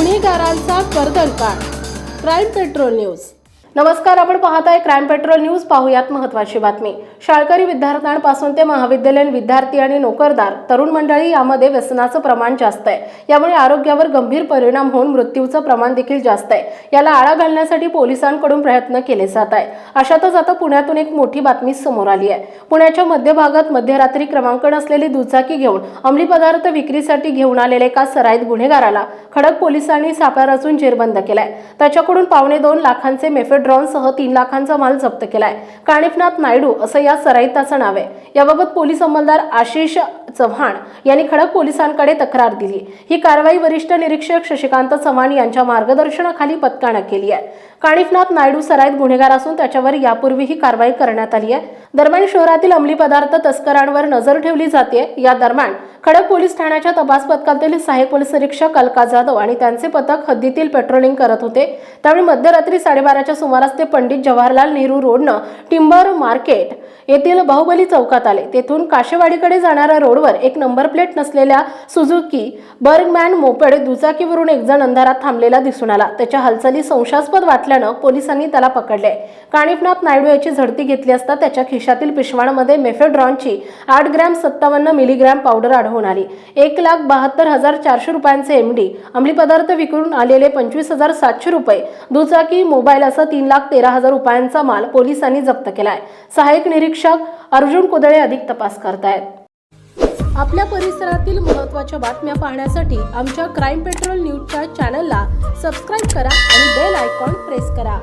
गुन्हेगारांचा कर्दनकाळ crime patrol news. नमस्कार आपण पाहताय क्राईम पेट्रोल न्यूज पाहूयात महत्वाची बातमी. शाळकरी विद्यार्थ्यांपासून ते महाविद्यालयीन विद्यार्थी आणि नोकरदार तरुण मंडळी यामध्ये व्यसनाचं प्रमाण जास्त आहे. यामुळे आरोग्यावर गंभीर परिणाम होऊन मृत्यूचं प्रमाण देखील जास्त आहे. याला आळा घालण्यासाठी पोलिसांकडून प्रयत्न केले जात आहे अशातच आता पुण्यातून एक मोठी बातमी समोर आली आहे. पुण्याच्या मध्यभागात मध्यरात्री क्रमांक नसलेली दुचाकी घेऊन अंमली पदार्थ विक्रीसाठी घेऊन आलेल्या एका सराईत गुन्हेगाराला खडक पोलिसांनी सापळा रचून जेरबंद केलाय. त्याच्याकडून पावणे दोन लाखांचे मेफेड मेफेड्रॉन तीन लाखांचा माल जप्त केलाय. काणिफनाथ नायडू असं या सराईताचं नाव आहे. याबाबत पोलीस अंमलदार आशिष चव्हाण यांनी खडक पोलिसांकडे तक्रार दिली. ही कारवाई वरिष्ठ निरीक्षक शशिकांत चव्हाण यांच्या मार्गदर्शनाखाली पथकानं केली आहे. काणिफनाथ नायडू सराईत गुन्हेगार असून त्याच्यावर यापूर्वी ही कारवाई करण्यात आली आहे. दरम्यान शहरातील अंमली पदार्थ तस्करांवर नजर ठेवली जाते या दरम्यान खडक पोलीस ठाण्याच्या तपास पथकातील सहाय्यक पोलीस निरीक्षक अलका जाधव आणि त्यांचे पथक हद्दीतील पेट्रोलिंग करत होते. त्यावेळी मध्यरात्री साडेबाराच्या सुमारास ते पंडित जवाहरलाल नेहरू रोडनं टिंबर मार्केट येथील बाहुबली चौकात आले. तेथून काशेवाडीकडे जाणाऱ्या रोडवर एक नंबर प्लेट नसलेल्या सुझुकी बर्गमॅन मोपेड दुचाकीवरून एक जण अंधारात थांबलेला दिसून आला. त्याच्या हालचाली संशयास्पद वाटल्यानं पोलिसांनी त्याला पकडले काणिफनाथ नायडू याची झडती घेतली असता त्याच्या खिशातील पिशवाणामध्ये मेफेड्रॉनची आठ ग्रॅम सत्तावन्न मिलीग्रॅम पावडर आढळून आली. एक लाख बहात्तर हजार चारशे रुपयांचे एमडी अंमली पदार्थ विकून आलेले पंचवीस हजार सातशे रुपये. दुचाकी मोबाईल असं तीन लाख तेरा हजार रुपयांचा माल पोलिसांनी जप्त केला आहे सहाय्यक निरीक्षक अर्जुन कुदळे अधिक तपास करतायत. आपल्या परिसरातील महत्त्वाच्या बातम्या पाहण्यासाठी आमच्या क्राईम पेट्रोल न्यूजच्या चॅनलला सबस्क्राईब करा आणि बेल आयकॉन प्रेस करा.